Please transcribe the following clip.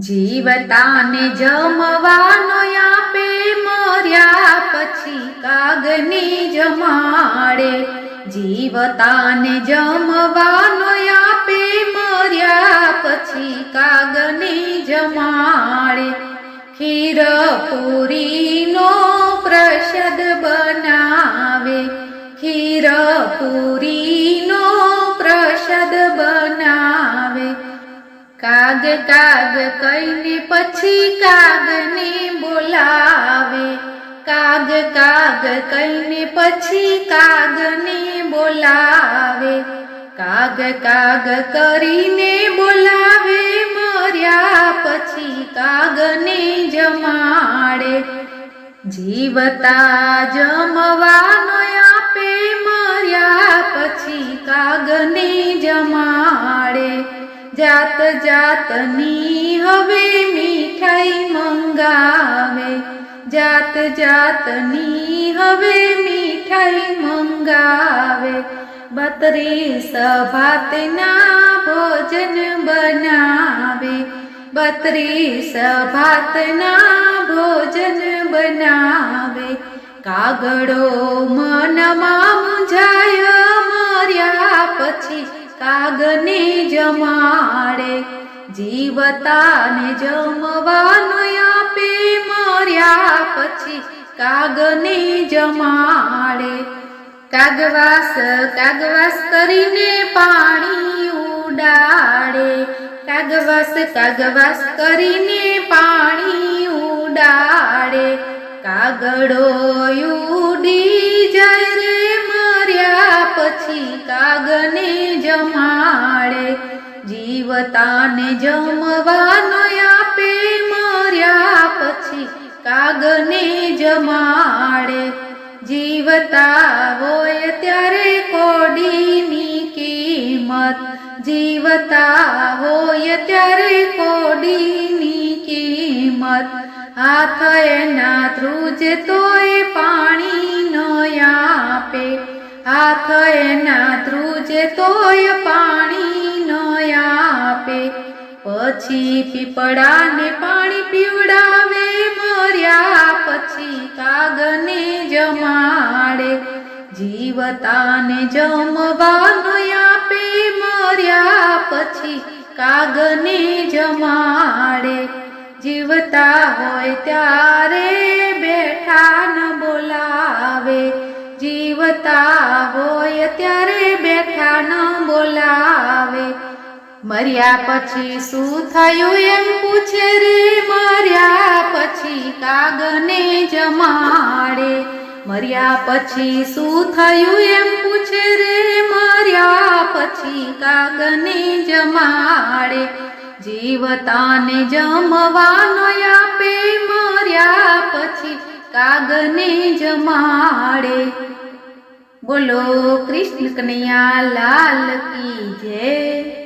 જીવતાને જમવાનો આપે મર્યા પછી કાગની જમાડે. જીવતાને જમવાનો આપે મર્યા પછી કાગની જમાડે. ખીર પૂરીનો પૂરીનો પ્રસાદ બનાવે. કાગ કાગ કહીને પછી કાગને બોલાવે. કાગ કાગ કહીને પછી કાગને બોલાવે. કાગ કાગ કરીને બોલાવે, મર્યા પછી કાગને જમાડે. જીવતા જમવાનો જાત જાતની હવે મીઠાઈ મંગાવે જાત જાતની હવે મીઠાઈ મંગાવે બત્રીસ ભાતના ભોજન બનાવે બત્રીસ ભાતના ભોજન બનાવે કાગડો મનમાં મુંજાય મર્યા પછી કાગને જમાડે, જીવતાને જમવાનો આપે, મર્યા પછી કાગને જમાડે. કાગવાસ કાગવાસ કરીને પાણી ઉડાડે. કાગવાસ કાગવાસ કરીને પાણી જીવતાને જમવાનો આપે મર્યા પછી કાગને જમાડે. જીવતા હોય ત્યારે કોડીની કિંમત. જીવતા હોય ત્યારે કોડીની કિંમત. હાથ એના ધ્રુજ તોય પાણી ન આપે. હાથ એના ધ્રુજ તોય પાણી પછી પીપળાને પાણી પીવડાવે, મર્યા પછી કાગને જમાડે, જીવતાને જમવાનું આપે, મર્યા પછી કાગને જમાડે. જીવતા હોય ત્યારે બેઠા ન બોલાવે. જીવતા હોય ત્યારે બેઠા ન બોલાવે. મર્યા પછી શું થયું એમ પૂછે રે, મર્યા પછી કાગને જમાડે. મર્યા પછી શું થયું એમ પૂછે રે, મર્યા પછી કાગને જમાડે. જીવતાને જમવાનો આપે, મર્યા પછી કાગને જમાડે. બોલો, કૃષ્ણ કનૈયા, લાલ કી જય.